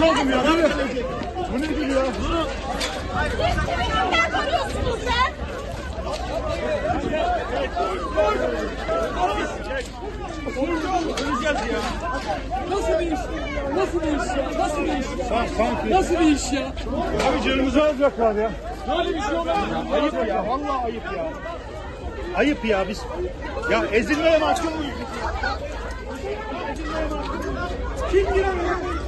kaldım ya. Bu nedir ya? Nasıl bir? Nasıl bir? Nasıl bir iş ya? Nasıl bir iş ya? Abi canımızı alacaklar ya. Böyle bir şey olmaz. Ayıp ya. Vallahi ayıp ya. Ayıp ya biz. Ya ezilmeye mahkum muyuz? Kim giremiyor?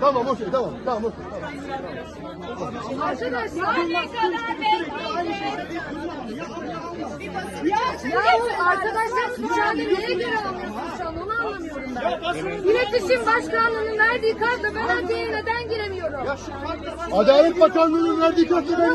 Tamam okey tamam. Tamam okey. Arkadaşlar ne kadar bekleyeceğiz? Yahu arkadaşlar mücadele neye göre alıyorsunuz şu an onu anlamıyorum ben. İletişim Başkanlığı'nın verdiği kartla ben adliyeye neden giremiyorum? Adalet Bakanlığı'nın verdiği kartı ben